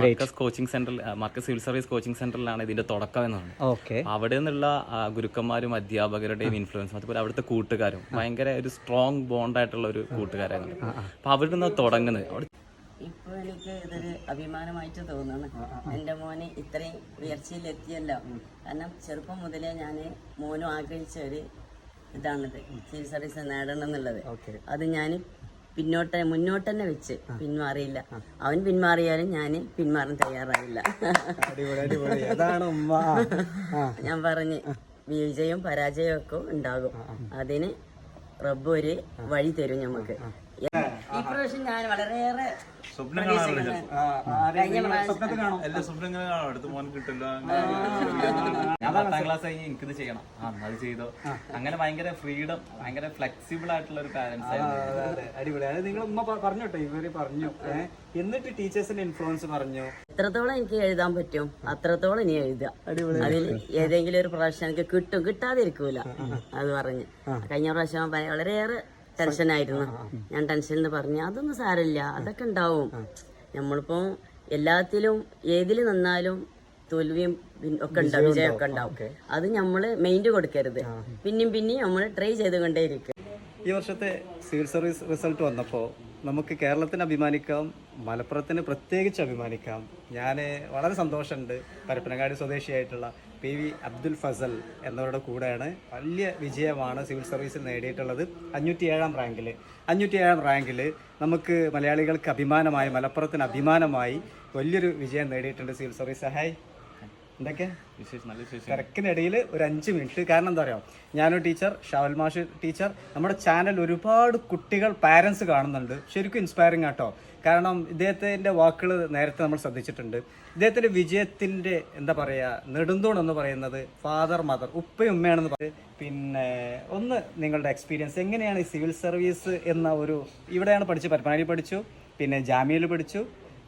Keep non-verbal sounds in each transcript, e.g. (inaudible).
Markaz coaching സെന്ററിൽ Markaz civil service coaching സെന്ററിലാണ് ഇതിന്റെ തുടക്കം എന്നാണ് പറയുന്നത് ഓക്കെ അവിടെ നിന്നുള്ള ഗുരുക്കന്മാരും അധ്യാപകരുടെയും ഇൻഫ്ലുവൻസും അതുപോലെ അവിടുത്തെ കൂട്ടുകാരും ഭയങ്കര ഒരു സ്ട്രോങ് ബോണ്ടായിട്ടുള്ള ഒരു കൂട്ടുകാരാണ് അപ്പൊ അവിടെ നിന്ന് തുടങ്ങുന്നത് അവിടെ ഇപ്പൊ എനിക്ക് ഇതൊരു അഭിമാനമായിട്ട് തോന്നുന്നു. എന്റെ മോന് ഇത്രയും ഉയർച്ചയിലെത്തിയല്ലോ. കാരണം ചെറുപ്പം മുതലേ ഞാൻ മോനും ആഗ്രഹിച്ച ഒരു ഇതാണിത്. സിവിൽ സർവീസ് നേടണം എന്നുള്ളത്. അത് ഞാൻ പിന്നോട്ട് മുന്നോട്ട് തന്നെ വെച്ച് പിന്മാറിയില്ല. അവൻ പിന്മാറിയാലും ഞാൻ പിന്മാറാൻ തയ്യാറായില്ല. അതാണ് ഉമ്മ. ഞാൻ പറഞ്ഞ് വിജയവും പരാജയവും ഒക്കെ ഉണ്ടാകും. അതിന് റബ്ബ് ഒരു വഴി തരും നമുക്ക് ഞാൻ വളരെയേറെ ഞാൻ പത്താം ക്ലാസ് കഴിഞ്ഞ് എനിക്കിത് ചെയ്യണം. ആ അത് ചെയ്തോ. അങ്ങനെ ഭയങ്കര ഫ്രീഡം ഭയങ്കര ഫ്ലെക്സിബിൾ ആയിട്ടുള്ള ഒരു പാരന്റ്സ് ആയിരുന്നു. അതെ, അതെ. അടിപൊളി. അതായത് നിങ്ങൾ ഉമ്മ പറഞ്ഞു പറഞ്ഞോട്ടെ ഇവർ പറഞ്ഞു. എന്നിട്ട് ടീച്ചേഴ്സിന്റെ ഇൻഫ്ലുവൻസ് പറഞ്ഞു. എത്രത്തോളം എനിക്ക് എഴുതാൻ പറ്റും? അത്രത്തോളം ഇനി എഴുതാം അതിൽ ഏതെങ്കിലും ഒരു പ്രാവശ്യം എനിക്ക് കിട്ടും. കിട്ടാതിരിക്കൂല. അത് പറഞ്ഞ്. കഴിഞ്ഞ പ്രാവശ്യം വളരെയേറെ ടെൻഷനായിരുന്നു. ഞാൻ ടെൻഷനിൽ പറഞ്ഞു അതൊന്നും സാരമില്ല അതൊക്കെ ഉണ്ടാവും. നമ്മളിപ്പോ എല്ലാത്തിലും ഏതിൽ നിന്നാലും തോൽവിയും ഒക്കെ ഉണ്ടാവും വിജയമൊക്കെ ഉണ്ടാവും. അത് നമ്മൾ മൈൻഡ് കൊടുക്കരുത്. പിന്നെയും പിന്നെയും നമ്മൾ ട്രൈ ചെയ്തുകൊണ്ടേയിരിക്കും. ഈ വർഷത്തെ സിവിൽ സർവീസ് റിസൾട്ട് വന്നപ്പോൾ നമുക്ക് കേരളത്തിന് അഭിമാനിക്കാം മലപ്പുറത്തിന് പ്രത്യേകിച്ച് അഭിമാനിക്കാം. ഞാൻ വളരെ സന്തോഷമുണ്ട്. പരപ്പനങ്ങാടി സ്വദേശിയായിട്ടുള്ള പി വി അബ്ദുൽ ഫസൽ എന്നവരുടെ കൂടെയാണ്. വലിയ വിജയമാണ് സിവിൽ സർവീസിൽ നേടിയിട്ടുള്ളത്. അഞ്ഞൂറ്റി ഏഴാം റാങ്കിൽ അഞ്ഞൂറ്റി ഏഴാം റാങ്കിൽ നമുക്ക് മലയാളികൾക്ക് അഭിമാനമായി മലപ്പുറത്തിന് അഭിമാനമായി വലിയൊരു വിജയം നേടിയിട്ടുണ്ട് സിവിൽ സർവീസ്. ഹായ് എന്തൊക്കെ? തിരക്കിനിടയിൽ ഒരു അഞ്ച് മിനിറ്റ്. കാരണം എന്താ പറയുക ഞാനൊരു ടീച്ചർ ഷവൽ മാഷ് ടീച്ചർ. നമ്മുടെ ചാനൽ ഒരുപാട് കുട്ടികൾ പാരൻസ് കാണുന്നുണ്ട്. ശരിക്കും ഇൻസ്പയറിംഗ് ആട്ടോ. കാരണം ഇദ്ദേഹത്തിന്റെ വാക്കുകൾ നേരത്തെ നമ്മൾ ശ്രദ്ധിച്ചിട്ടുണ്ട്. ഇദ്ദേഹത്തിന്റെ വിജയത്തിന്റെ എന്താ പറയുക നെടുന്തൂൺ എന്ന് പറയുന്നത് ഫാദർ മദർ ഉപ്പയും ഉമ്മയാണെന്ന് പറയും പിന്നെ ഒന്ന് നിങ്ങളുടെ എക്സ്പീരിയൻസ് എങ്ങനെയാണ് ഈ സിവിൽ സർവീസ് എന്ന ഒരു ഇവിടെയാണ് പഠിച്ചു പരപ്പനാടി പഠിച്ചു പിന്നെ ജാമ്യയിൽ പഠിച്ചു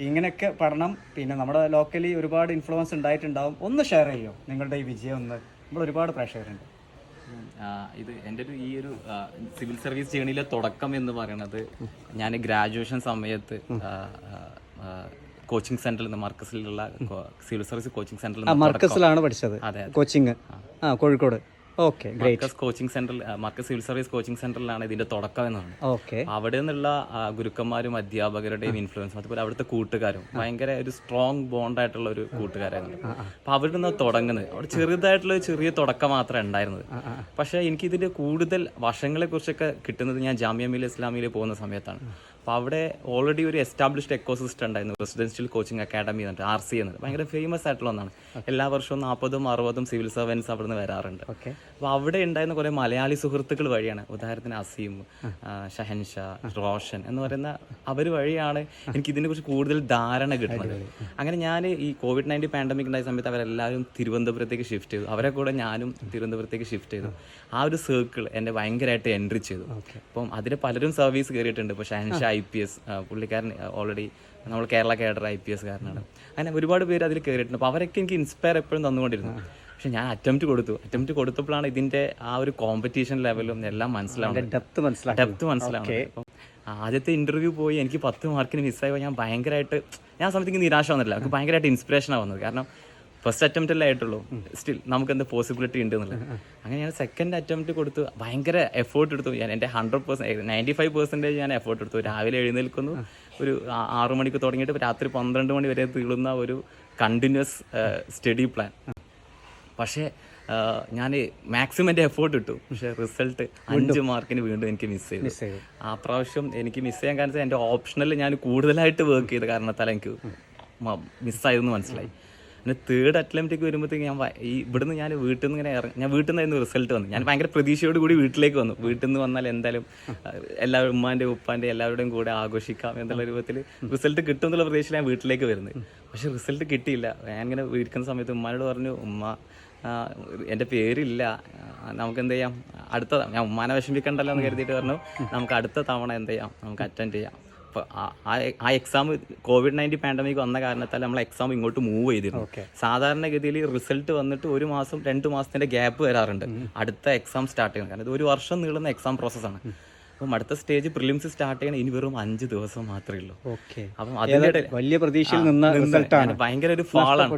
ഇങ്ങനെയൊക്കെ പഠനം പിന്നെ നമ്മുടെ ലോക്കലി ഒരുപാട് ഇൻഫ്ലുവൻസ് ഉണ്ടായിട്ടുണ്ടാവും. ഒന്ന് ഷെയർ ചെയ്യോ? നിങ്ങളുടെ ഈ വിജയം ഒന്ന്. നമ്മൾ ഒരുപാട് പ്രേക്ഷകരുണ്ട്. ഇത് എന്റെ ഒരു ഈ ഒരു സിവിൽ സർവീസ് ജേണിയിലെ തുടക്കം എന്ന് പറയുന്നത് ഞാൻ ഗ്രാജുവേഷൻ സമയത്ത് കോച്ചിങ് സെന്ററിൽ നിന്ന് മർക്കസിലുള്ള സിവിൽ സർവീസ് കോച്ചിങ് സെന്ററിൽ നിന്ന് മർക്കസിലാണ് പഠിച്ചത്. അതെ കോച്ചിങ് ആ കോഴിക്കോട്. ഓക്കെ മാർക്കസ് കോച്ചിങ് സെന്ററിൽ മാർക്കസ് സിവിൽ സർവീസ് കോച്ചിങ് സെന്ററിലാണ് ഇതിന്റെ തുടക്കം എന്നാണ് ഓക്കെ അവിടെ നിന്നുള്ള ഗുരുക്കന്മാരും അധ്യാപകരുടെയും ഇൻഫ്ലുവൻസും അതുപോലെ അവിടുത്തെ കൂട്ടുകാരും ഭയങ്കര ഒരു സ്ട്രോങ് ബോണ്ട് ആയിട്ടുള്ള ഒരു കൂട്ടുകാരായിരുന്നു. അപ്പൊ അവിടെ നിന്ന് തുടങ്ങുന്നത്. അവിടെ ചെറുതായിട്ടുള്ള ഒരു ചെറിയ തുടക്കം മാത്രമേ ഉണ്ടായിരുന്നത്. പക്ഷേ എനിക്ക് ഇതിന്റെ കൂടുതൽ വശങ്ങളെ കുറിച്ചൊക്കെ കിട്ടുന്നത് ഞാൻ ജാമ്യ മിൽ ഇസ്ലാമിയിൽ പോകുന്ന സമയത്താണ്. അപ്പോൾ അവിടെ ഓൾറെഡി ഒരു എസ്റ്റാബ്ലിഷ്ഡ് എക്കോസിസ്റ്റം ഉണ്ടായിരുന്നു. റെസിഡൻഷ്യൽ കോച്ചിങ് അക്കാഡമി എന്നിട്ട് ആർ സി എന്നത്. ഭയങ്കര ഫേമസ് ആയിട്ടുള്ള ഒന്നാണ്. എല്ലാ വർഷവും നാൽപ്പതും അറുപതും സിവിൽ സർവൻസ് അവിടെ നിന്ന് വരാറുണ്ട്. ഓക്കെ അപ്പോൾ അവിടെ ഉണ്ടായിരുന്ന കുറേ മലയാളി സുഹൃത്തുക്കൾ വഴിയാണ്. ഉദാഹരണത്തിന് അസീം ഷഹൻഷാ റോഷൻ എന്ന് പറയുന്ന അവർ വഴിയാണ് എനിക്ക് ഇതിനെ ഇതിനെക്കുറിച്ച് കൂടുതൽ ധാരണ കിട്ടുന്നത്. അങ്ങനെ ഞാൻ ഈ കോവിഡ് നയന്റീൻ പാൻഡമിക് ഉണ്ടായ സമയത്ത് അവരെല്ലാവരും തിരുവനന്തപുരത്തേക്ക് ഷിഫ്റ്റ് ചെയ്തു. അവരെ കൂടെ ഞാനും തിരുവനന്തപുരത്തേക്ക് ഷിഫ്റ്റ് ചെയ്തു. ആ ഒരു സർക്കിൾ എന്നെ ഭയങ്കരമായിട്ട് എൻട്രി ചെയ്തു. അപ്പം അതിൽ പലരും സർവീസ് കയറിയിട്ടുണ്ട് ഇപ്പോൾ ഷഹൻഷാ ഐ പി എസ് പുള്ളിക്കാരൻ ഓൾറെഡി നമ്മൾ Kerala cadre I P S കാരനാണ്. അങ്ങനെ ഒരുപാട് പേര് അതിൽ കയറിയിട്ടുണ്ട് അപ്പോൾ അവരൊക്കെ എനിക്ക് ഇൻസ്പയർ എപ്പോഴും തന്നുകൊണ്ടിരുന്നു. പക്ഷെ ഞാൻ അറ്റംപ്റ്റ് കൊടുത്തു. അറ്റംപ്റ്റ് കൊടുത്തപ്പോഴാണ് ഇതിന്റെ ആ ഒരു കോമ്പറ്റീഷൻ ലെവലും എല്ലാം മനസ്സിലാവുന്നത്. ഡെപ്ത് മനസ്സിലാവും ഡെപ്ത് മനസ്സിലാവുന്നത്. അപ്പം ആദ്യത്തെ ഇന്റർവ്യൂ പോയി എനിക്ക് പത്ത് മാർക്കിന് മിസ്സായപ്പോൾ ഞാൻ ഭയങ്കരമായിട്ട് ഞാൻ സമയത്തേക്ക് നിരാശ വന്നില്ല എനിക്ക് ഭയങ്കരമായിട്ട് ഇൻസ്പിറേഷനാണ് വന്നത്. കാരണം ഫസ്റ്റ് അറ്റംപ്റ്റ് അല്ലേ ആയിട്ടുള്ളൂ. സ്റ്റിൽ നമുക്ക് എന്ത് പോസിബിലിറ്റി ഉണ്ട് എന്നുള്ളത്. അങ്ങനെ ഞാൻ സെക്കൻഡ് അറ്റംപ്റ്റ് കൊടുത്തു. ഭയങ്കര എഫേർട്ട് എടുത്തു. ഞാൻ എന്റെ hundred percent ninety five percentage ഞാൻ എഫേർട്ട് എടുത്തു. രാവിലെ എഴുന്നേൽക്കുന്നു. ഒരു ആറ് മണിക്ക് തുടങ്ങിയിട്ട് രാത്രി പന്ത്രണ്ട് മണി വരെ തീളുന്ന ഒരു കണ്ടിന്യൂസ് സ്റ്റഡി പ്ലാൻ പക്ഷേ ഞാൻ മാക്സിമം എന്റെ എഫേർട്ട് ഇട്ടു. പക്ഷേ റിസൾട്ട് അഞ്ച് മാർക്കിന് വീണ്ടും എനിക്ക് മിസ് ചെയ്തു. ആ പ്രാവശ്യം എനിക്ക് മിസ് ചെയ്യാൻ കാരണം എന്റെ ഓപ്ഷനിൽ ഞാൻ കൂടുതലായിട്ട് വർക്ക് ചെയ്ത കാരണത്താൽ എനിക്ക് മിസ്സായതെന്ന് മനസ്സിലായി. പിന്നെ തേർഡ് അറ്റംപ്റ്റേക്ക് വരുമ്പോഴത്തേക്ക് ഞാൻ ഈ ഇവിടുന്ന് ഞാൻ വീട്ടിൽ നിന്ന് ഇങ്ങനെ ഇറങ്ങി ഞാൻ വീട്ടിൽ നിന്നായിരുന്നു റിസൾട്ട് വന്നു ഞാൻ ഭയങ്കര പ്രതീക്ഷയോട് കൂടി വീട്ടിലേക്ക് വന്നു. വീട്ടിൽ നിന്ന് വന്നാൽ എന്തായാലും എല്ലാ എല്ലാവരും ഉമ്മാന്റെ ഉപ്പാന്റെ എല്ലാവരുടെയും കൂടെ ആഘോഷിക്കാം എന്നുള്ള രൂപത്തിൽ റിസൾട്ട് കിട്ടും എന്നുള്ള പ്രതീക്ഷയിൽ ഞാൻ വീട്ടിലേക്ക് വരുന്നത്. പക്ഷേ റിസൾട്ട് കിട്ടിയില്ല. ഞാൻ ഇങ്ങനെ ഇരിക്കുന്ന സമയത്ത് ഉമ്മാനോട് പറഞ്ഞു ഉമ്മ എന്റെ പേരില്ല. നമുക്ക് എന്ത് ചെയ്യാം അടുത്ത ഞാൻ ഉമ്മാനെ വിഷമിക്കണ്ടല്ലോ എന്ന് കരുതിയിട്ട് പറഞ്ഞു. നമുക്ക് അടുത്ത തവണ എന്ത് ചെയ്യാം നമുക്ക് അറ്റൻഡ് ചെയ്യാം. അപ്പോൾ ആ എക്സാം കോവിഡ് നയന്റീൻ പാൻഡമിക് വന്ന കാരണത്താൽ നമ്മൾ എക്സാം ഇങ്ങോട്ട് മൂവ് ചെയ്തിരുന്നു. സാധാരണഗതിയിൽ റിസൾട്ട് വന്നിട്ട് ഒരു മാസം രണ്ട് മാസത്തിന്റെ ഗ്യാപ്പ് വരാറുണ്ട്. അടുത്ത എക്സാം സ്റ്റാർട്ട് ചെയ്യണം കാരണം ഇത് ഒരു വർഷം നീളുന്ന എക്സാം പ്രോസസ്സാണ് അപ്പം അടുത്ത സ്റ്റേജ് പ്രിലിംസ് സ്റ്റാർട്ട് ചെയ്യണം ഇനി വെറും അഞ്ച് ദിവസം മാത്രമേ ഉള്ളൂ. ഓക്കെ. അപ്പം അതിനിടെ വലിയ പ്രതീക്ഷയിൽ നിന്ന റിസൾട്ടാണ് ഭയങ്കര ഒരു ഫാളാണ്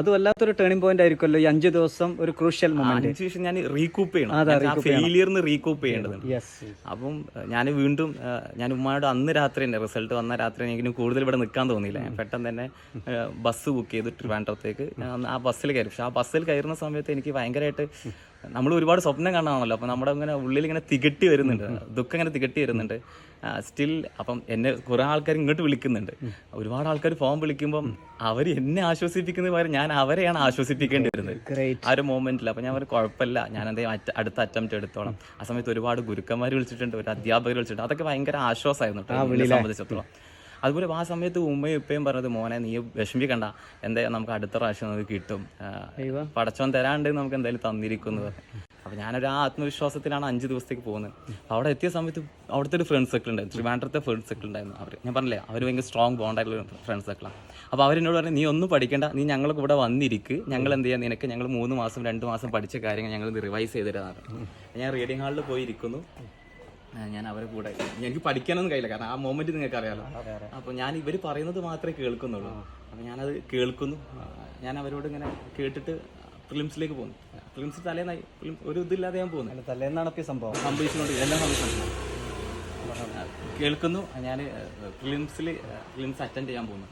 അത് വല്ലാത്തൊരു ടേണിംഗ് പോയിന്റ് ആയിരിക്കുമല്ലോ ഈ അഞ്ച് ദിവസം ഒരു ക്രൂഷ്യൽ മൊമെന്റ് അഞ്ച് ദിവസം ഞാൻ റീകൂപ്പ് ചെയ്യണം. ഫെയിലിയറിന് റീകൂപ്പ് ചെയ്യേണ്ടത്. യെസ് അപ്പം ഞാൻ വീണ്ടും ഞാൻ ഉമ്മയുടെ അന്ന് രാത്രി തന്നെ റിസൾട്ട് വന്ന രാത്രി എനിക്ക് കൂടുതൽ ഇവിടെ നിൽക്കാൻ തോന്നിയില്ല. ഞാൻ പെട്ടെന്ന് തന്നെ ബസ് ബുക്ക് ചെയ്തു ട്രിവാൻഡ്രത്തേക്ക് ആ ബസ്സിൽ കയറി. പക്ഷെ ആ ബസ്സിൽ കയറുന്ന സമയത്ത് എനിക്ക് ഭയങ്കരമായിട്ട് നമ്മൾ ഒരുപാട് സ്വപ്നം കാണാണല്ലോ അപ്പം നമ്മുടെ ഇങ്ങനെ ഉള്ളിൽ ഇങ്ങനെ തികട്ടി വരുന്നുണ്ട്. ദുഃഖം ഇങ്ങനെ തികട്ടി വരുന്നുണ്ട്. സ്റ്റിൽ അപ്പം എന്നെ കുറേ ആൾക്കാർ ഇങ്ങോട്ട് വിളിക്കുന്നുണ്ട്. ഒരുപാട് ആൾക്കാർ ഫോം വിളിക്കുമ്പം അവർ എന്നെ ആശ്വസിപ്പിക്കുന്നത് പകരം ഞാൻ അവരെയാണ് ആശ്വസിപ്പിക്കേണ്ടി വരുന്നത് ആ ഒരു മൊമെന്റിൽ അപ്പം ഞാൻ ഒരു കുഴപ്പമില്ല. ഞാൻ എന്തെങ്കിലും അടുത്ത അറ്റംപ്റ്റ് എടുത്തോളാം. ആ സമയത്ത് ഒരുപാട് ഗുരുക്കന്മാർ വിളിച്ചിട്ടുണ്ട്. ഒരു അധ്യാപകർ വിളിച്ചിട്ടുണ്ട്. അതൊക്കെ ഭയങ്കര ആശ്വാസമായിരുന്നു സംബന്ധിച്ചിടത്തോളം. അതുപോലെ ആ സമയത്ത് ഉമ്മയും ഇപ്പയും പറഞ്ഞത് മോനെ നീ വിഷമിക്കണ്ട. എന്താ നമുക്ക് അടുത്ത പ്രാവശ്യം നമുക്ക് കിട്ടും. പടച്ചോൻ തരാണ്ട് നമുക്ക് എന്തായാലും തന്നിരിക്കുന്നത് അപ്പോൾ ഞാനൊരു ആ ആത്മവിശ്വാസത്തിലാണ് അഞ്ച് ദിവസത്തേക്ക് പോകുന്നത്. അവിടെ എത്തിയ സമയത്ത് അവിടുത്തെ ഒരു ഫ്രണ്ട് സർക്കിൾ ഉണ്ടായിരുന്നു. ട്രിവാൻഡ്രത്തെ ഫ്രണ്ട് സർക്കിൾ ഉണ്ടായിരുന്നു അവർ ഞാൻ പറഞ്ഞില്ലേ അവർ ഭയങ്കര സ്ട്രോങ് ബോണ്ടായിട്ടുള്ള ഫ്രണ്ട് സർക്കിളാണ് അപ്പോൾ അവരെന്നോട് പറഞ്ഞു നീ ഒന്നും പഠിക്കേണ്ട. നീ ഞങ്ങൾക്ക് ഇവിടെ വന്നിരിക്ക്. ഞങ്ങൾ എന്ത് ചെയ്യാം? നിനക്ക് ഞങ്ങൾ മൂന്ന് മാസം രണ്ട് മാസം പഠിച്ച കാര്യങ്ങൾ ഞങ്ങൾ റിവൈസ് ചെയ്ത് ഞാൻ റീഡിംഗ് ഹാളിൽ പോയി ഇരിക്കുന്നു ആ, ഞാൻ അവരെ കൂടെ. എനിക്ക് പഠിക്കാനൊന്നും കഴിയില്ല. കാരണം ആ മൊമെന്റ് നിങ്ങൾക്ക് അറിയാലോ അപ്പോൾ ഞാൻ ഇവർ പറയുന്നത് മാത്രമേ കേൾക്കുന്നുള്ളൂ. അപ്പോൾ ഞാനത് കേൾക്കുന്നു. ഞാൻ അവരോട് ഇങ്ങനെ കേട്ടിട്ട് പ്രിലിംസിലേക്ക് പോകുന്നു. പ്രിലിംസ് തലേന്നായി ഫിലിം ഒരു ഇതില്ലാതെ ഞാൻ പോകുന്നു. തലേന്നാണ് സംഭവം. സംഭവിച്ചുകൊണ്ട് എല്ലാം സംഭവിച്ചു കേൾക്കുന്നു. ഞാൻ പ്രിലിംസിൽ പ്രിലിംസ് അറ്റൻഡ് ചെയ്യാൻ പോകുന്നു.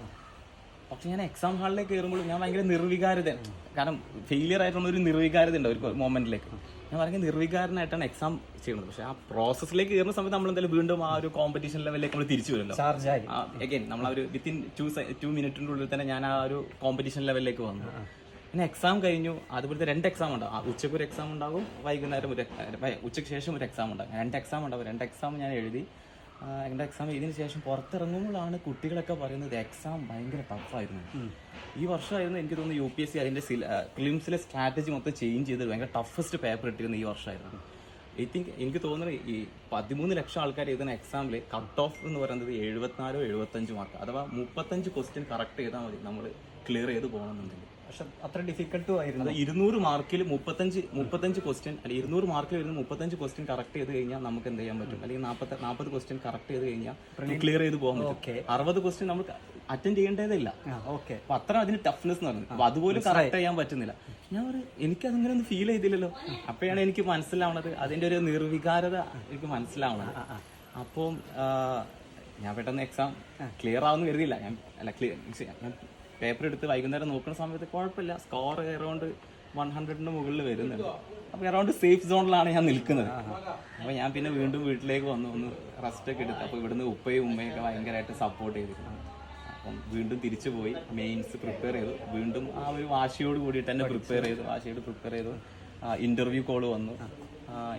പക്ഷെ ഞാൻ എക്സാം ഹാളിലേക്ക് കയറുമ്പോൾ ഞാൻ ഭയങ്കര നിർവികാരത കാരണം ഫെയിലിയർ ആയിട്ടുള്ള ഒരു നിർവികാരത ഉണ്ട് ഒരു മൊമെന്റിലേക്ക് ഞാൻ വളരെ നിർവികാരനായിട്ടാണ് എക്സാം ചെയ്യുന്നത്. പക്ഷെ ആ പ്രോസസ്സിലേക്ക് കയറുന്ന സമയത്ത് നമ്മൾ എന്തായാലും വീണ്ടും ആ ഒരു കോമ്പറ്റീഷൻ ലെവലിലേക്ക് നമ്മൾ തിരിച്ചു വരുമല്ലോ. ആയി. അഗൈൻ നമ്മൾ ആ ഒരു വിത്തിൻ ടു ടു മിനിറ്റിന്റെ ഉള്ളിൽ തന്നെ ഞാൻ ആ ഒരു കോമ്പറ്റീഷൻ ലെവലിലേക്ക് വന്നു. പിന്നെ എക്സാം കഴിഞ്ഞു. അതുപോലത്തെ രണ്ട് എക്സാം ഉണ്ടാവും ആ ഉച്ചയ്ക്ക് ഒരു എക്സാം ഉണ്ടാകും വൈകുന്നേരം ഒരു ഉച്ചയ്ക്ക് ശേഷം ഒരു എക്സാം ഉണ്ടാകും. രണ്ട് എക്സാം ഉണ്ടാവും രണ്ട് എക്സാം ഞാൻ എഴുതി. എന്റെ എക്സാം ഇതിന് ശേഷം പുറത്തിറങ്ങുമ്പോഴാണ് കുട്ടികളൊക്കെ പറയുന്നത് എക്സാം ഭയങ്കര ടഫായിരുന്നു ഈ വർഷമായിരുന്നു എനിക്ക് തോന്നുന്നു യു പി എസ് സി അതിന്റെ ഫിലിംസിലെ സ്ട്രാറ്റജി മൊത്തം ചേഞ്ച് ചെയ്ത് ഭയങ്കര ടഫസ്റ്റ് പേപ്പർ ഇട്ടിരുന്ന ഈ വർഷമായിരുന്നു. ഐ തിങ്ക് എനിക്ക് തോന്നുന്നത് ഈ പതിമൂന്ന് ലക്ഷം ആൾക്കാർ എഴുതുന്ന എക്സാമിൽ കട്ട് ഓഫ് എന്ന് പറയുന്നത് എഴുപത്തിനാലോ എഴുപത്തഞ്ച് മാർക്ക് അഥവാ മുപ്പത്തഞ്ച് ക്വസ്റ്റ്യൻ കറക്റ്റ് ചെയ്താൽ മതി. നമ്മൾ ക്ലിയർ ചെയ്ത് പോകണമെന്നുണ്ടെങ്കിൽ. പക്ഷെ അത്ര ഡിഫിക്കൽട്ടും ആയിരുന്നു. ഇരുന്നൂറ് മാർക്കിൽ മുപ്പത്തഞ്ച് മുപ്പത്തഞ്ച് ക്വസ്റ്റ്യൻ അല്ലെങ്കിൽ ഇരുന്നൂറ് മാർക്കിൽ വരുന്ന മുപ്പത്തഞ്ച് ക്വസ്റ്റ്യൻ കറക്റ്റ് ചെയ്ത് കഴിഞ്ഞാൽ നമുക്ക് എന്ത് ചെയ്യാൻ പറ്റും? അല്ലെങ്കിൽ നാൽപ്പത്തി നാൽപ്പത് ക്വസ്റ്റ്യൻ കറക്റ്റ് ചെയ്ത് കഴിഞ്ഞാൽ ക്ലിയർ ചെയ്ത് പോകാൻ പറ്റും. അറുപത് ക്വസ്റ്റ്യൻ നമുക്ക് അറ്റൻഡ് ചെയ്യേണ്ടതില്ല. ഓക്കെ അപ്പൊ അത്ര അതിന് ടഫ്നെസ് എന്ന് പറഞ്ഞു. അപ്പൊ അതുപോലും കറക്റ്റ് ചെയ്യാൻ പറ്റുന്നില്ല. ഞാൻ ഒരു എനിക്ക് അതിങ്ങനെ ഒന്നും ഫീൽ ചെയ്തില്ലല്ലോ. അപ്പോഴാണ് എനിക്ക് മനസ്സിലാവണത്. അതിന്റെ ഒരു നിർവികാരത എനിക്ക് മനസ്സിലാവണത്. അപ്പം ഞാൻ പെട്ടെന്ന് എക്സാം ക്ലിയർ ആവുമെന്ന് കരുതിയില്ല. ഞാൻ അല്ല ക്ലിയർ ഞാൻ പേപ്പർ എടുത്ത് വൈകുന്നേരം നോക്കുന്ന സമയത്ത് കുഴപ്പമില്ല. സ്കോർ അറൗണ്ട് വൺ ഹൺഡ്രഡിന്റെ മുകളിൽ വരുന്നുണ്ട്. അപ്പൊ അറൗണ്ട് സേഫ് സോണിലാണ് ഞാൻ നിൽക്കുന്നത്. അപ്പൊ ഞാൻ പിന്നെ വീണ്ടും വീട്ടിലേക്ക് വന്നു. ഒന്ന് റെസ്റ്റ് ഒക്കെ എടുത്ത് അപ്പൊ ഇവിടുന്ന് ഉപ്പയും ഉമ്മയൊക്കെ ഭയങ്കരമായിട്ട് സപ്പോർട്ട് ചെയ്തിരുന്നു. അപ്പം വീണ്ടും തിരിച്ചു പോയി. മെയിൻസ് പ്രിപ്പയർ ചെയ്തു. വീണ്ടും ആ ഒരു വാശിയോട് കൂടിയിട്ട് തന്നെ പ്രിപ്പയർ ചെയ്തു. വാശിയോട് പ്രിപ്പയർ ചെയ്തു. ഇന്റർവ്യൂ കോൾ വന്നു.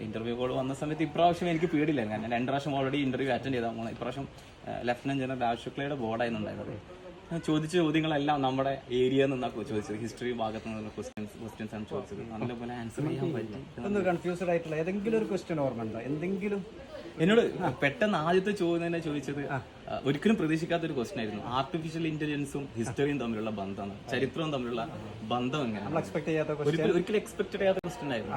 ഇന്റർവ്യൂ കോൾ വന്ന സമയത്ത് ഇപ്രാവശ്യം എനിക്ക് പേടിയില്ലായിരുന്നു. കാരണം രണ്ട് പ്രാവശ്യം ഓൾറെഡി ഇന്റർവ്യൂ അറ്റൻഡ് ചെയ്താൽ ഇപ്രാവശ്യം ലഫ്റ്റനന്റ് ജനറൽ രാജ് ശുക്ലയുടെ ഉണ്ടായിരുന്നത്. ഞാൻ ചോദിച്ച ചോദ്യങ്ങളെല്ലാം നമ്മുടെ ഏരിയ നിന്നാണ് ചോദിച്ചത്. ഹിസ്റ്ററി ഭാഗത്ത് നിന്നുള്ള ക്വസ്റ്റ്യൻസ് ക്വസ്റ്റ്യൻസ് ആണ് ചോദിച്ചത്. നല്ലപോലെ ആൻസർ ചെയ്യാൻ പറ്റി. ഒന്ന് കൺഫ്യൂസ്ഡ് ആയിട്ടുള്ള ഏതെങ്കിലും ഒരു ക്വസ്റ്റ്യൻ ഓർമ്മ ഉണ്ടോ? എന്തെങ്കിലും? എന്നോട് പെട്ടെന്ന് ആദ്യത്തെ ചോദ്യം തന്നെ ചോദിച്ചത് ആ, ഒരിക്കലും പ്രതീക്ഷിക്കാത്ത ഒരു ക്വസ്റ്റൻ ആയിരുന്നു ആർട്ടിഫിഷ്യൽ ഇന്റലിജൻസും ഹിസ്റ്ററിയും തമ്മിലുള്ള ബന്ധം ചരിത്രവും തമ്മിലുള്ള ബന്ധം എങ്ങനെയാണ്? ഒരിക്കലും എക്സ്പെക്ട് ചെയ്യാത്ത ക്വസ്റ്റൻ ആയിരുന്നു.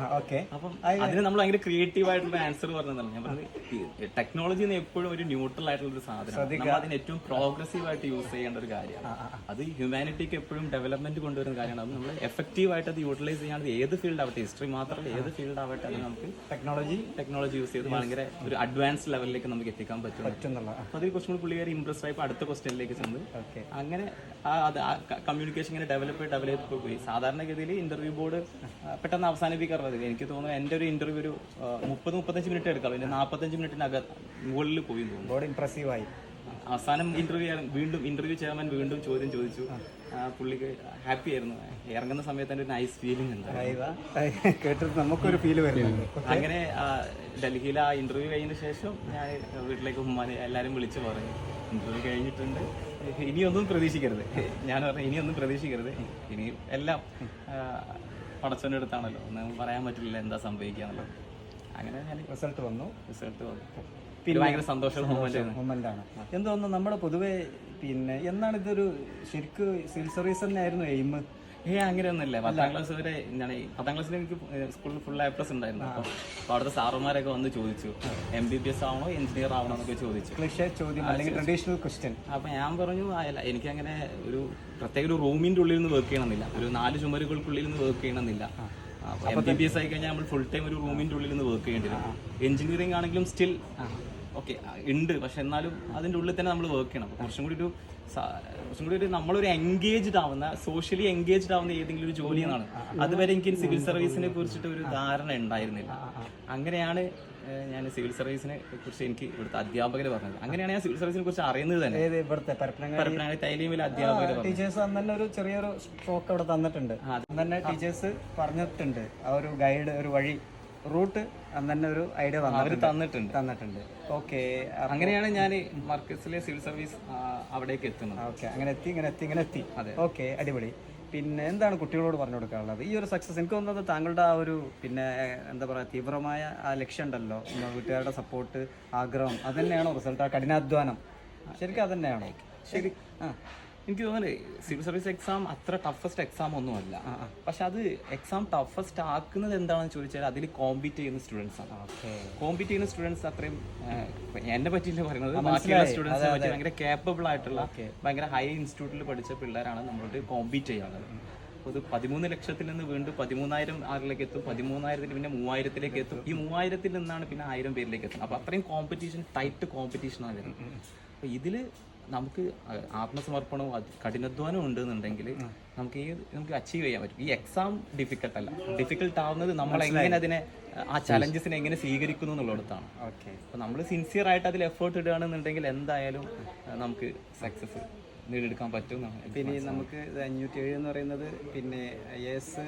അപ്പം അതിന് നമ്മൾ ഭയങ്കര ക്രിയേറ്റീവ് ആയിട്ടുള്ള ആൻസർ പറഞ്ഞതാണ്. ഞാൻ പറഞ്ഞത് ടെക്നോളജി എപ്പോഴും ഒരു ന്യൂട്രൽ ആയിട്ടുള്ള ഒരു സാധനം അതിന് ഏറ്റവും പ്രോഗ്രസീവ് ആയിട്ട് യൂസ് ചെയ്യേണ്ട ഒരു കാര്യമാണ്. അത് ഹ്യൂമാനിറ്റിക്ക് എപ്പോഴും ഡെവലപ്മെന്റ് കൊണ്ടുവരുന്ന കാര്യമാണ്. അത് നമ്മൾ എഫക്റ്റീവ് ആയിട്ട് അത് യൂട്ടിലൈസ് ചെയ്യാണ്ട് ഏത് ഫീൽഡ് ആവട്ടെ ഹിസ്റ്ററി മാത്രമല്ല ഏത് ഫീൽഡ് ആവട്ടെ അത് നമുക്ക് ടെക്നോളജി ടെക്നോളജി യൂസ് ചെയ്ത് ഭയങ്കര ഒരു അഡ്വാൻസ് ലെവലിലേക്ക് നമുക്ക് എത്തിക്കാൻ പറ്റും. അപ്പൊ അതിൽ കുറച്ചും കൂടി പുള്ളിക്കാരി ഇംപ്രസ് ആയപ്പോൾ അടുത്ത ക്വസ്റ്റ്യനിലേക്ക് ചെന്ന്. അങ്ങനെ അത് കമ്മ്യൂണിക്കേഷൻ ഇങ്ങനെ ഡെവലപ്പ് ഡെവലപ്പ് പോയി. സാധാരണഗതിയിൽ ഇന്റർവ്യൂ ബോർഡ് പെട്ടെന്ന് അവസാനിപ്പിക്കാറുള്ളത് എനിക്ക് തോന്നുന്നു എന്റെ ഒരു ഇന്റർവ്യൂ ഒരു മുപ്പത് മുപ്പത്തഞ്ച് മിനിറ്റ് എടുക്കാം പിന്നെ നാൽപ്പത്തഞ്ച് മിനിറ്റിനകം മുകളിൽ പോയി തോന്നുന്നു. അവസാനം ഇന്റർവ്യൂ വീണ്ടും ഇന്റർവ്യൂ ചെയർമാൻ വീണ്ടും ചോദ്യം ചോദിച്ചു. പുള്ളിക്ക് ഹാപ്പി ആയിരുന്നു. ഇറങ്ങുന്ന സമയത്ത് എന്റെ ഒരു നൈസ് ഫീലിംഗ് ഉണ്ട്. കേട്ടിട്ട് നമുക്കൊരു ഫീൽ വരുന്നു അങ്ങനെ ഡൽഹിയിൽ ആ ഇന്റർവ്യൂ കഴിഞ്ഞ ശേഷം ഞാൻ വീട്ടിലേക്ക് ഉമ്മാനെ എല്ലാവരും വിളിച്ചു പറഞ്ഞു. ഇന്റർവ്യൂ കഴിഞ്ഞിട്ടുണ്ട്. ഇനിയൊന്നും പ്രതീക്ഷിക്കരുത്. ഞാൻ പറഞ്ഞു ഇനിയൊന്നും പ്രതീക്ഷിക്കരുത്. ഇനി എല്ലാം പടച്ചവന്റെ അടുത്താണല്ലോ. ഒന്നും പറയാൻ പറ്റില്ല എന്താ സംഭവിക്കാന്നുള്ളത്. അങ്ങനെ ഞാൻ റിസൾട്ട് വന്നു. റിസൾട്ട് വന്നു. പിന്നെ ഭയങ്കര സന്തോഷമുള്ള മൊമെന്റ് ആണ്. എന്തോന്നു നമ്മുടെ പൊതുവെ പിന്നെ എന്നാണ് ഇതൊരു ശരിക്കും സിവിൽ സർവീസ് തന്നെ ആയിരുന്നു എയിം ഏ അങ്ങനെയൊന്നുമില്ല പത്താം ക്ലാസ് വരെ ഞാൻ പത്താം ക്ലാസ്സിൽ എനിക്ക് സ്കൂളിൽ ഫുൾ എ പ്ലസ് ഉണ്ടായിരുന്നു. അപ്പോൾ അപ്പോൾ അവിടുത്തെ സാറുമാരൊക്കെ വന്ന് ചോദിച്ചു എം ബി ബി എസ് ആവണോ എഞ്ചിനീയർ ആവണോ എന്നൊക്കെ ചോദിച്ചു. ക്ലിഷേ ചോദ്യം അല്ലെങ്കിൽ ട്രഡീഷണൽ ക്വസ്റ്റ്യൻ അപ്പൊ ഞാൻ പറഞ്ഞു എനിക്ക് അങ്ങനെ ഒരു പ്രത്യേക ഒരു റൂമിന്റെ ഉള്ളിൽ നിന്ന് വർക്ക് ചെയ്യണമെന്നില്ല. ഒരു നാല് ചുമരുകൾക്കുള്ളിൽ നിന്ന് വർക്ക് ചെയ്യണമെന്നില്ല. എം ബി ബി എസ് ആയി കഴിഞ്ഞാൽ നമ്മൾ ഫുൾ ടൈം ഒരു റൂമിന്റെ ഉള്ളിൽ നിന്ന് വർക്ക് ചെയ്യേണ്ടി വരും. എഞ്ചിനീയറിംഗ് ആണെങ്കിലും സ്റ്റിൽ ഓക്കെ ഉണ്ട്. പക്ഷെ എന്നാലും അതിന്റെ ഉള്ളിൽ തന്നെ നമ്മൾ വർക്ക് ചെയ്യണം. അപ്പോൾ കുറച്ചും കൂടി ഒരു കുറച്ചും കൂടി ഒരു നമ്മളൊരു എൻഗേജ്ഡ് ആവുന്ന സോഷ്യലി എൻഗേജ്ഡ് ആവുന്ന ഏതെങ്കിലും ഒരു ജോലി എന്നാണ്. അതുവരെ എനിക്ക് സിവിൽ സർവീസിനെ കുറിച്ചിട്ട് ഒരു ധാരണ ഉണ്ടായിരുന്നില്ല. അങ്ങനെയാണ് ഞാൻ സിവിൽ സർവീസിനെ കുറിച്ച് എനിക്ക് ഇവിടുത്തെ അധ്യാപകർ പറഞ്ഞത്. അങ്ങനെയാണ് ഞാൻ സിവിൽ സർവീസിനെ കുറിച്ച് അറിയുന്നത് തന്നെ. ഇവിടുത്തെ? പരപ്പനങ്ങാടി? തൈലിമിലെ അധ്യാപകർ ടീച്ചേഴ്സ് അന്ന് തന്നെ ഒരു ചെറിയൊരു സ്ട്രോക്ക് അവിടെ തന്നിട്ടുണ്ട്. തന്നെ ടീച്ചേഴ്സ് പറഞ്ഞിട്ടുണ്ട്. ആ ഒരു ഗൈഡ് ഒരു വഴി റൂട്ട് അന്ന് തന്നെ ഒരു ഐഡിയ വന്നു അവർ തന്നിട്ടുണ്ട്. തന്നിട്ടുണ്ട്. ഓക്കെ. അങ്ങനെയാണ് ഞാൻ മർക്കസിലെ സിവിൽ സർവീസ് അവിടേക്ക് എത്തുന്നത്. ഓക്കെ. അങ്ങനെ എത്തി ഇങ്ങനെ എത്തി ഇങ്ങനെ എത്തി. ഓക്കെ അടിപൊളി. പിന്നെ എന്താണ് കുട്ടികളോട് പറഞ്ഞു കൊടുക്കാനുള്ളത് ഈ ഒരു സക്സസ് എനിക്ക് തോന്നുന്നത് താങ്കളുടെ ആ ഒരു പിന്നെ എന്താ പറയുക തീവ്രമായ ആ ലക്ഷ്യം ഉണ്ടല്ലോ. വീട്ടുകാരുടെ സപ്പോർട്ട് ആഗ്രഹം അത് തന്നെയാണോ? റിസൾട്ട് ആ കഠിനാധ്വാനം. ശരിക്കും അത് തന്നെയാണോ? ശരി. ആ. എനിക്ക് തോന്നുന്നത് സിവിൽ സർവീസ് എക്സാം അത്ര ടഫസ്റ്റ് എക്സാം ഒന്നുമല്ല പക്ഷെ അത് എക്സാം ടഫസ്റ്റ് ആക്കുന്നത് എന്താണെന്ന് ചോദിച്ചാൽ അതിൽ കോമ്പീറ്റ് ചെയ്യുന്ന സ്റ്റുഡൻസ് ആണ്. കോമ്പീറ്റ് ചെയ്യുന്ന സ്റ്റുഡൻസ് അത്രയും എന്നെ പറ്റിയില്ല പറയുന്നത്. ബാക്കിയുള്ള സ്റ്റുഡൻസിനെ പറ്റി ഭയങ്കര കേപ്പബിൾ ആയിട്ടുള്ള ഭയങ്കര ഹൈ ഇൻസ്റ്റിറ്റ്യൂട്ടിൽ പഠിച്ച പിള്ളേരാണ് നമ്മളോട് കോമ്പീറ്റ് ചെയ്യാനുള്ളത് അപ്പോൾ ഇത് പതിമൂന്ന് ലക്ഷത്തിൽ നിന്ന് വീണ്ടും പതിമൂന്നായിരം ആറിലേക്ക് എത്തും പതിമൂന്നായിരത്തിൽ പിന്നെ മൂവായിരത്തിലേക്ക് എത്തും. ഈ മൂവായിരത്തിൽ നിന്നാണ് പിന്നെ ആയിരം പേരിലേക്ക് എത്തുന്നത്. അപ്പോൾ അത്രയും കോമ്പറ്റീഷൻ ടൈറ്റ് കോമ്പറ്റീഷനാണ് വരുന്നത്. അപ്പോൾ ഇതിൽ നമുക്ക് ആത്മസമർപ്പണവും കഠിനാധ്വാനവും ഉണ്ടെന്നുണ്ടെങ്കിൽ നമുക്ക് ഈ നമുക്ക് അച്ചീവ് ചെയ്യാൻ പറ്റും. ഈ എക്സാം ഡിഫിക്കൽട്ട് അല്ല. ഡിഫിക്കൽട്ട് ആവുന്നത് നമ്മൾ എങ്ങനെ അതിനെ ആ ചലഞ്ചസിനെ എങ്ങനെ സ്വീകരിക്കുന്നു എന്നുള്ളിടത്താണ്. ഓക്കെ. അപ്പോൾ നമ്മൾ സിൻസിയർ ആയിട്ട് അതിൽ എഫേർട്ട് ഇടുകയാണെന്നുണ്ടെങ്കിൽ എന്തായാലും നമുക്ക് സക്സസ് നേടിയെടുക്കാൻ പറ്റും പിന്നെ നമുക്ക് അഞ്ഞൂറ്റി ഏഴ് എന്ന് പറയുന്നത് പിന്നെ എസ്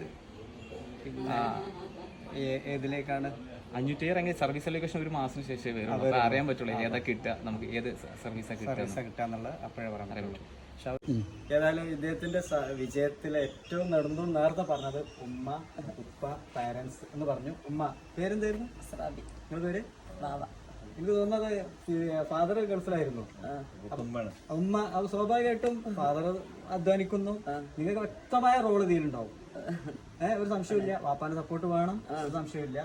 ഏതിലേക്കാണ്? അഞ്ഞൂറ്റി അങ്ങനെ സർവീസ് അലോക്കേഷൻ ഒരു മാസത്തിന് ശേഷമേ വരും. അപ്പോൾ അറിയാൻ പറ്റുള്ളൂ ഏതാ കിട്ടുക നമുക്ക് ഏത് സർവീസാണ് കിട്ടുക കിട്ടാന്നുള്ളത് അപ്പോഴേ പറയാൻ പറ്റും ഏതായാലും ഇദ്ദേഹത്തിന്റെ വിജയത്തിൽ വിജയത്തിലെ ഏറ്റവും നടന്നു നേരത്തെ പറഞ്ഞത് ഉമ്മ ഉപ്പ പാരൻസ് എന്ന് പറഞ്ഞു. ഉമ്മ പേരെന്തായിരുന്നു? നിങ്ങളുടെ പേര്? എനിക്ക് തോന്നുന്നത് ഫാദർ ഗൾഫിലായിരുന്നു. ഉമ്മ അത് സ്വാഭാവികമായിട്ടും ഫാദർ അധ്വാനിക്കുന്നു. നിങ്ങൾക്ക് വ്യക്തമായ റോൾ ഇതിലുണ്ടാവും. ഏഹ് ഒരു സംശയമില്ല വാപ്പാന്റെ സപ്പോർട്ട് വേണം. ഒരു സംശയമില്ല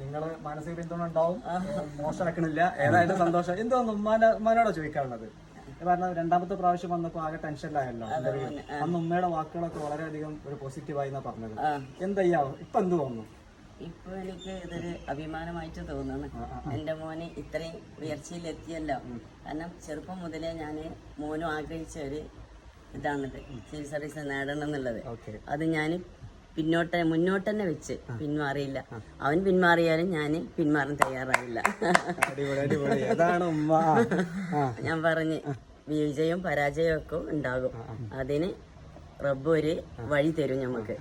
നിങ്ങൾ മാനസിക പിന്തുണ ഉണ്ടാവും മോശമാക്കണില്ല. ഏതായാലും സന്തോഷം. എന്തോന്നു ഉമ്മാനെ ഉമ്മാനോടാ ചോദിക്കാറുള്ളത് കാരണം രണ്ടാമത്തെ പ്രാവശ്യം വന്നപ്പോ ആകെ ടെൻഷനിലായല്ലോ ആയല്ലോ അന്ന് ഉമ്മയുടെ വാക്കുകളൊക്കെ വളരെയധികം ഒരു പോസിറ്റീവായി എന്നാ പറഞ്ഞത്. എന്തയ്യാ? ഇപ്പൊ എന്ത് തോന്നുന്നു? ഇപ്പൊ എനിക്ക് ഇതൊരു അഭിമാനമായിട്ട് തോന്നുന്നു. എന്റെ മോന് ഇത്രയും ഉയർച്ചയിലെത്തിയല്ലോ. കാരണം ചെറുപ്പം മുതലേ ഞാൻ മോനും ആഗ്രഹിച്ച ഒരു ഇതാണിത് സിവിൽ സർവീസ് നേടണം എന്നുള്ളത്. അത് ഞാൻ പിന്നോട്ട് മുന്നോട്ട് തന്നെ വെച്ച് പിന്മാറിയില്ല. അവൻ പിന്മാറിയാലും ഞാൻ പിന്മാറാൻ തയ്യാറായില്ല ഞാൻ പറഞ്ഞ് വിജയവും പരാജയവും ഒക്കെ ഉണ്ടാകും. അതിന് റബ്ബ് ഒരു വഴി തരും നമുക്ക്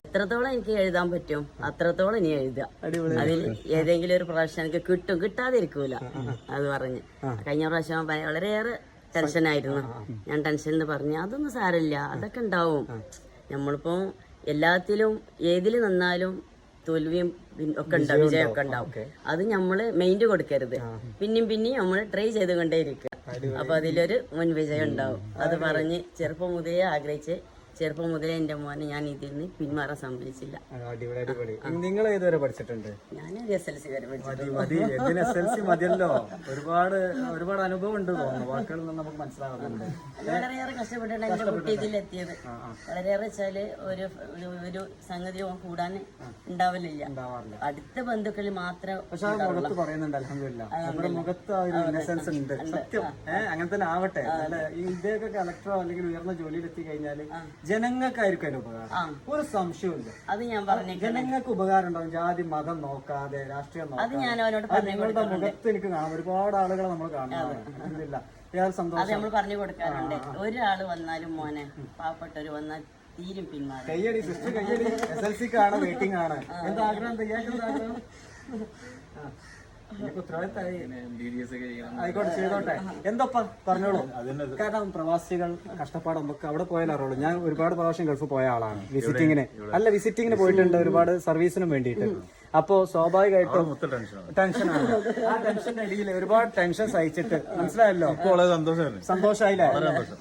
എത്രത്തോളം എനിക്ക് എഴുതാൻ പറ്റും അത്രത്തോളം ഇനി എഴുതുക. അതിൽ ഏതെങ്കിലും ഒരു പ്രാവശ്യം എനിക്ക് കിട്ടും. കിട്ടാതിരിക്കൂല. അത് പറഞ്ഞ്. കഴിഞ്ഞ പ്രാവശ്യം വളരെയേറെ ടെൻഷനായിരുന്നു. ഞാൻ ടെൻഷൻ എന്ന് പറഞ്ഞു അതൊന്നും സാരമില്ല അതൊക്കെ ഉണ്ടാവും. നമ്മളിപ്പോ എല്ലാത്തിലും ഏതിൽ നിന്നാലും തോൽവിയും ഒക്കെ ഉണ്ടാവും വിജയമൊക്കെ ഉണ്ടാവും. അത് നമ്മൾ മെയിന്റ് കൊടുക്കരുത്. പിന്നെയും പിന്നെയും നമ്മൾ ട്രൈ ചെയ്തുകൊണ്ടേയിരിക്കുക. അപ്പൊ അതിലൊരു മുൻ വിജയം ഉണ്ടാവും അത് പറഞ്ഞ് ചെറുപ്പം മുതലേ ആഗ്രഹിച്ച് ചെറുപ്പം മുതലേ എന്റെ മോനെ ഞാൻ ഇതിൽ നിന്ന് പിന്മാറാൻ സമ്മതിച്ചില്ല. ആ, അടിപൊളി. അടിപൊളി നിങ്ങൾ ഏതുവരെ പഠിച്ചിട്ടുണ്ട്? ഞാൻ എസ് എൽ സി വരെ പഠിച്ചു മതി മതി. എന്തിന് എസ് എൽ സി മതിയല്ലോ? ഒരുപാട് ഒരുപാട് അനുഭവം ഉണ്ട് തോന്നുന്നു. നമുക്ക് മനസ്സിലാവുന്നുണ്ട്. വളരെയേറെ കഷ്ടപ്പെട്ടിട്ടാണ് എന്റെ കുട്ടി ഇതിലെത്തിയത് വളരെയേറെ വെച്ചാൽ ഒരു ഒരു- സംഗതി കൂടാൻ ഉണ്ടാവലില്ല. അടുത്ത ബന്ധുക്കളിൽ മാത്രം പക്ഷെ മുഖത്ത് പറയുന്നുണ്ട് അലഹമില്ല നമ്മുടെ മുഖത്ത് ആ ഒരു ഇന്നസെൻസ് ഉണ്ട് സത്യം. അങ്ങനെ തന്നെ ആവട്ടെ. ഇദ്ദേഹമൊക്കെ കളക്ടറോ അല്ലെങ്കിൽ ഉയർന്ന ജോലിയിലെത്തി കഴിഞ്ഞാൽ ജനങ്ങൾക്കായിരിക്കും അതിന് ഉപകാരം. ഒരു സംശയമില്ല അത് ഞാൻ പറഞ്ഞു ജനങ്ങൾക്ക് ഉപകാരം ഉണ്ടാവും. ജാതി മതം നോക്കാതെ രാഷ്ട്രീയം അത് നോക്കാതെ. നിങ്ങളുടെ മുഖത്ത് എനിക്ക് കാണാം. ഒരുപാട് ആളുകളെ നമ്മൾ കാണുന്നില്ല അത്. നമ്മൾ പറഞ്ഞു കൊടുക്കാറുണ്ട്. ഒരാൾ വന്നാലും മോനെ പാവപ്പെട്ടവര് വന്നാൽ തീരും പിന്മാറും കയ്യടി സിസ്റ്റർ കയ്യടി. എസ് എൽ സിക്കാണ് വെയിറ്റിംഗ് ആണ്. എന്താ ആഗ്രഹം? തയ്യാറെന്താ ആഗ്രഹം? (laughs) ആയിക്കോട്ടെ ചെയ്തോട്ടെ. എന്തപ്പാ? പറഞ്ഞോളൂ. കാരണം പ്രവാസികൾ കഷ്ടപ്പാട് നമുക്ക് അവിടെ പോയാലേ അറിയുള്ളൂ. ഞാൻ ഒരുപാട് പ്രാവശ്യം ഗൾഫ് പോയ ആളാണ്. വിസിറ്റിങ്ങിന്. അല്ല വിസിറ്റിങ്ങിന് പോയിട്ടുണ്ട്. ഒരുപാട് സർവീസിനും വേണ്ടിയിട്ട്. അപ്പോ സ്വാഭാവികമായിട്ടും ടെൻഷനാണ് ടെൻഷനാണ് ആ ടെൻഷന്റെ ഇടയിൽ ഒരുപാട് ടെൻഷൻ സഹിച്ചിട്ട്. മനസ്സിലായല്ലോ? സന്തോഷമായില്ലേ?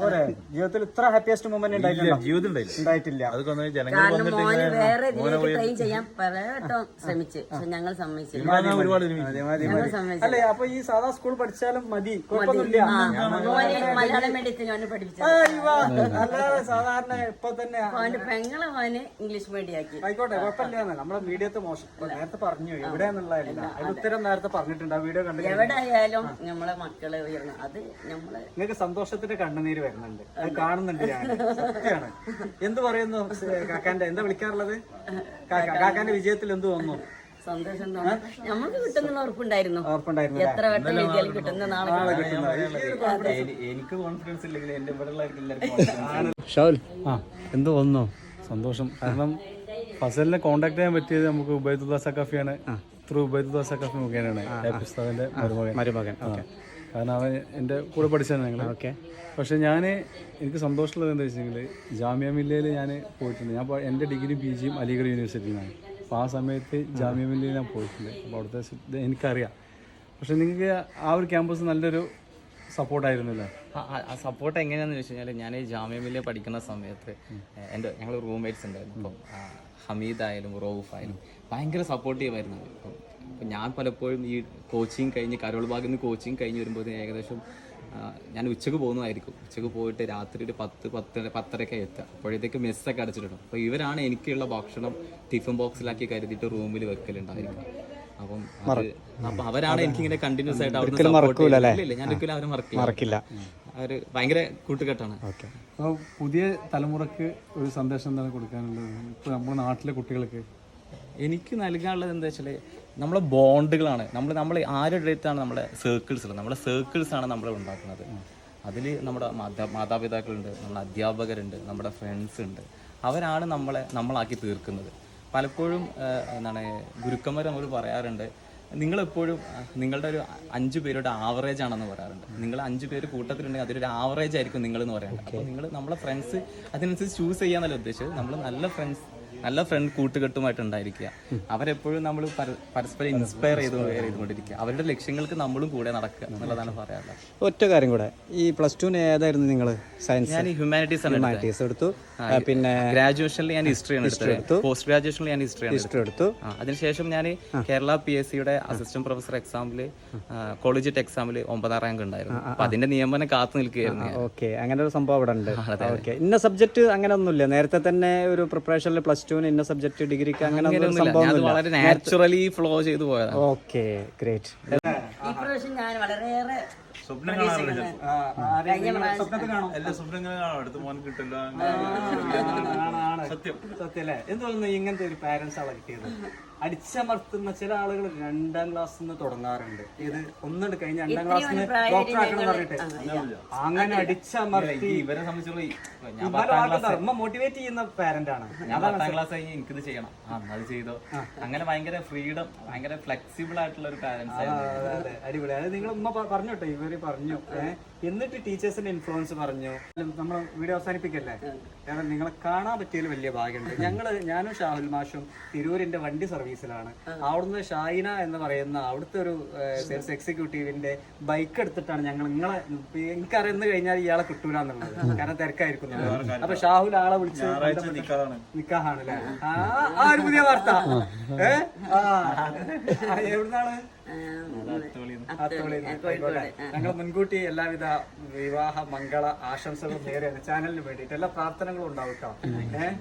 പോരെ? ജീവിതത്തിൽ ഇത്ര ഹാപ്പിയസ്റ്റ് മൊമെന്റ് ഉണ്ടായിട്ടില്ല ജീവിതം ഉണ്ടായില്ല. ഉണ്ടായിട്ടില്ല. അല്ലെ അപ്പൊ ഈ സാധാ സ്കൂൾ പഠിച്ചാലും മതി. കുഴപ്പമൊന്നുമില്ല. അല്ലാതെ സാധാരണ ഇപ്പൊ തന്നെ അവന്റെ പെങ്ങളെ മോനെ ഇംഗ്ലീഷ് മീഡിയാക്കി ആയിക്കോട്ടെ കുഴപ്പമില്ല നമ്മളെ മീഡിയത്തെ മോശം. നേരത്തെ പറഞ്ഞു എവിടെയാന്നുള്ളതല്ല. ഉത്തരം നേരത്തെ പറഞ്ഞിട്ടുണ്ട്. ആ വീഡിയോ കണ്ടു എവിടെയായാലും നമ്മളെ മക്കളെ ഉയർന്നു. അത് നമ്മൾ നിങ്ങൾക്ക് സന്തോഷത്തിന്റെ കണ്ണുനീര് വരുന്നുണ്ട്. അത് കാണുന്നുണ്ട് ഞാൻ. സത്യമാണ്. എന്ത് പറയുന്നു കാക്കാന്റെ? എന്താ വിളിക്കാറുള്ളത്? കാക്ക- കാക്കാന്റെ വിജയത്തിൽ എന്ത് തോന്നുന്നു? സന്തോഷം നമ്മൾക്ക് കിട്ടുന്ന ഉറപ്പുണ്ടായിരുന്നു. എത്ര വട്ടം എഴുതിയാലും കിട്ടുന്ന നാളെ. എനിക്ക് കോൺഫിഡൻസ് ഇല്ലെങ്കിൽ എന്റെ ഇവിടെ ഷാൽ. എന്ത് തോന്നുന്നു? സന്തോഷം. കാരണം ഫസലിനെ കോണ്ടാക്ട് ചെയ്യാൻ പറ്റിയത് നമുക്ക് ഉബൈദുല്ല സക്കാഫിയാണ് ത്രൂ ഉബൈദുല്ല സക്കാഫി മുഖേനയാണ്. ഉസ്താദിന്റെ മരുമകൻ. മരുമകൻ. കാരണം അവൻ എന്റെ കൂടെ പഠിച്ചാണ് ഞങ്ങൾ ഓക്കെ. പക്ഷെ ഞാൻ എനിക്ക് സന്തോഷമുള്ളത് എന്താ വെച്ചിട്ടുണ്ടെങ്കിൽ ജാമ്യ മില്ലയിൽ ഞാൻ പോയിട്ടുണ്ട്. ഞാൻ എന്റെ ഡിഗ്രി പി ജിയും അലിഗഡ് യൂണിവേഴ്സിറ്റിയിലാണ് അപ്പോൾ ആ സമയത്ത് ജാമ്യ മില്ലയിൽ ഞാൻ പോയിട്ടുണ്ട്. അപ്പോൾ അവിടുത്തെ എനിക്കറിയാം. പക്ഷെ നിങ്ങൾക്ക് ആ ഒരു ക്യാമ്പസ് നല്ലൊരു സപ്പോർട്ടായിരുന്നില്ലേ ആ സപ്പോർട്ട് എങ്ങനെയാണെന്ന് വെച്ച് കഴിഞ്ഞാൽ ഞാൻ ജാമ്യ മില്ലയിൽ പഠിക്കുന്ന സമയത്ത് എന്റെ ഞങ്ങൾ റൂംമേറ്റ്സ് ഉണ്ടായിരുന്നു. ഇപ്പം ആ, ഹമീദ് ആയാലും റോഫ് ആയാലും ഭയങ്കര സപ്പോർട്ടീവ് ആയിരുന്നു ഇപ്പം ഞാൻ പലപ്പോഴും ഈ കോച്ചിങ് കഴിഞ്ഞ് കരോൾ ഭാഗത്ത് നിന്ന് കോച്ചിങ് കഴിഞ്ഞ് വരുമ്പോൾ ഏകദേശം ഞാൻ ഉച്ചയ്ക്ക് പോകുന്നതായിരിക്കും. ഉച്ചയ്ക്ക് പോയിട്ട് രാത്രി ഒരു പത്ത് പത്ത് പത്തരയ്ക്ക് എത്തുക. അപ്പോഴത്തേക്ക് മെസ്സൊക്കെ അടച്ചിട്ടുണ്ട് അപ്പോൾ ഇവരാണ് എനിക്കുള്ള ഭക്ഷണം ടിഫിൻ ബോക്സിലാക്കി കരുതിയിട്ട് റൂമിൽ വെക്കലുണ്ടായിരിക്കും അപ്പം അപ്പം അവരാണ് എനിക്കിങ്ങനെ കണ്ടിന്യൂസ് ആയിട്ട് അവർ ഞാൻ ഒരിക്കലും അവരെ മറക്കില്ല. അവർ ഭയങ്കര കൂട്ടുകെട്ടാണ്. ഓക്കെ. അപ്പോൾ പുതിയ തലമുറയ്ക്ക് ഒരു സന്ദേശം എന്താണ് കൊടുക്കാനുള്ളത്? ഇപ്പോൾ നമ്മുടെ നാട്ടിലെ കുട്ടികൾക്ക്? എനിക്ക് നൽകാനുള്ളത് എന്താ വെച്ചാൽ നമ്മളെ ബോണ്ടുകളാണ്. നമ്മൾ നമ്മൾ ആരുടെ അടുത്താണ് നമ്മുടെ സർക്കിൾസ് ഉള്ളത്? നമ്മുടെ സർക്കിൾസ് ആണ് നമ്മൾ ഉണ്ടാക്കുന്നത്. അതിൽ നമ്മുടെ മാതാ മാതാപിതാക്കളുണ്ട് നമ്മുടെ അധ്യാപകരുണ്ട് നമ്മുടെ ഫ്രണ്ട്സ് ഉണ്ട്. അവരാണ് നമ്മളെ നമ്മളാക്കി തീർക്കുന്നത്. പലപ്പോഴും എന്താണ് ഗുരുക്കന്മാർ നമ്മൾ പറയാറുണ്ട് നിങ്ങളെപ്പോഴും നിങ്ങളുടെ ഒരു അഞ്ചു പേരുടെ ആവറേജ് ആണെന്ന് പറയാറുണ്ട്. നിങ്ങൾ അഞ്ചു പേര് കൂട്ടത്തിലുണ്ടെങ്കിൽ അതൊരു ആവറേജ് ആയിരിക്കും നിങ്ങൾ എന്ന് പറയാറുണ്ട് അപ്പോൾ നിങ്ങൾ നമ്മളെ ഫ്രണ്ട്സ് അതിനനുസരിച്ച് ചൂസ് ചെയ്യാന്നല്ല ഉദ്ദേശിച്ചത്? നമ്മൾ നല്ല ഫ്രണ്ട്സ് നല്ല ഫ്രണ്ട് കൂട്ടുകെട്ടുമായിട്ട് ഉണ്ടായിരിക്കുക അവരെപ്പോഴും നമ്മൾ പരസ്പരം ഇൻസ്പയർ ചെയ്ത് ചെയ്തുകൊണ്ടിരിക്കുക. അവരുടെ ലക്ഷ്യങ്ങൾക്ക് നമ്മളും കൂടെ നടക്കുക എന്നുള്ളതാണ് പറയാനുള്ളത്. ഒറ്റ കാര്യം കൂടെ. ഈ പ്ലസ് ടുവിന് ഏതായിരുന്നു നിങ്ങൾ സയൻസ് ഞാൻ ഹ്യൂമാനിറ്റീസ് ആണ്. ഹ്യൂമാനിറ്റീസ് എടുത്തു. പിന്നെ ഗ്രാജുവേഷനിൽ ഞാൻ ഹിസ്റ്ററി ആണ് എടുത്തത്. പോസ്റ്റ് ഗ്രാജുവേഷനിൽ ഞാൻ ഹിസ്റ്ററിയാണ് എടുത്തത്. ഹിസ്റ്ററി എടുത്തു അതിനുശേഷം ഞാൻ കേരള പി എസ് സിയുടെ അസിസ്റ്റന്റ് പ്രൊഫസർ എക്സാമിൽ കോളേജ് എക്സാമിൽ ഒമ്പതാം റാങ്ക് ഉണ്ടായിരുന്നു. അപ്പൊ അതിന്റെ നിയമനം കാത്തു നിൽക്കുകയായിരുന്നു. ഓക്കെ അങ്ങനെ ഒരു സംഭവം അവിടെ ഉണ്ട്. ഓക്കെ ഇന്ന സബ്ജക്ട് അങ്ങനെ ഒന്നുമില്ല. നേരത്തെ തന്നെ ഒരു പ്രിപ്പറേഷനിൽ പ്ലസ് ടുവിന് ഇന്ന സബ്ജക്ട് ഡിഗ്രിക്ക് അങ്ങനെ ഒരു സംഭവം അത് വളരെ നാച്ചുറലി ഫ്ലോ ചെയ്തു പോയതാണ് ഓക്കെ ഗ്രേറ്റ് ഈ പ്രാവശ്യം ഞാൻ വളരെയേറെ സത്യം സത്യം അല്ലേ എന്തോന്നു തോന്നുന്നു ഇങ്ങനത്തെ ഒരു പാരന്റ്സ് ആണ് കിട്ടിയത് അടിച്ചമർത്തുന്ന ചില ആളുകൾ രണ്ടാം ക്ലാസ് നിന്ന് തുടങ്ങാറുണ്ട്. ഇത് ഒന്നുണ്ട്. കഴിഞ്ഞ രണ്ടാം ക്ലാസ് ഡോക്ടർ ആക്കണം പറഞ്ഞിട്ട്. അങ്ങനെ അടിച്ചമർത്തി ഇവരെ സംബന്ധിച്ചുള്ള ആൾക്കാർ മോട്ടിവേറ്റ് ചെയ്യുന്ന പാരന്റ് ആണ്. ഞാൻ പത്താം ക്ലാസ് കഴിഞ്ഞ് എനിക്കിത് ചെയ്യണം. ആ എന്നാ അത് ചെയ്തോ. അങ്ങനെ ഭയങ്കര ഫ്രീഡം ഭയങ്കര ഫ്ലെക്സിബിൾ ആയിട്ടുള്ള ഒരു പാരന്റ്സ് ആയിരുന്നു. അതെ, അതെ. അടിപൊളി. അതായത് നിങ്ങൾ ഉമ്മ പറഞ്ഞു കേട്ടോ ഇവർ പറഞ്ഞു. ഏഹ് എന്നിട്ട് ടീച്ചേഴ്സിന്റെ ഇൻഫ്ലുവൻസ് പറഞ്ഞു. നമ്മൾ വീഡിയോ അവസാനിപ്പിക്കല്ലേ? കാരണം നിങ്ങളെ കാണാൻ പറ്റിയതിൽ വലിയ ഭാഗ്യമുണ്ട്. ഞങ്ങൾ ഞാനും ഷാഹുൽ മാഷും തിരൂരിന്റെ വണ്ടി സർവീസിലാണ്. അവിടുന്ന് ഷായിന എന്ന് പറയുന്ന അവിടുത്തെ ഒരു സെയിൽസ് എക്സിക്യൂട്ടീവിന്റെ ബൈക്ക് എടുത്തിട്ടാണ് ഞങ്ങൾ നിങ്ങളെ എനിക്കറിയുന്നു കഴിഞ്ഞാൽ ഇയാളെ കിട്ടൂല എന്നുള്ളത്. കാരണം തിരക്കായിരിക്കും. അപ്പൊ ഷാഹുൽ ആളെ വിളിച്ച് നിക്കാഹാണല്ലേ നിക്കാറാണ്. നിക്കാഹാണ് അല്ലേ? ആ ഒരു പുതിയ വാർത്ത. ഏ? ആ. ആ, എവിടുന്നാണ്? ഞങ്ങൾ മുൻകൂട്ടി എല്ലാവിധ വിവാഹ മംഗള ആശംസകളും നേരെയാണ്. ചാനലിന് വേണ്ടിയിട്ട് എല്ലാ പ്രാർത്ഥനകളും ഉണ്ടാവും കേട്ടോ. ഏഹ്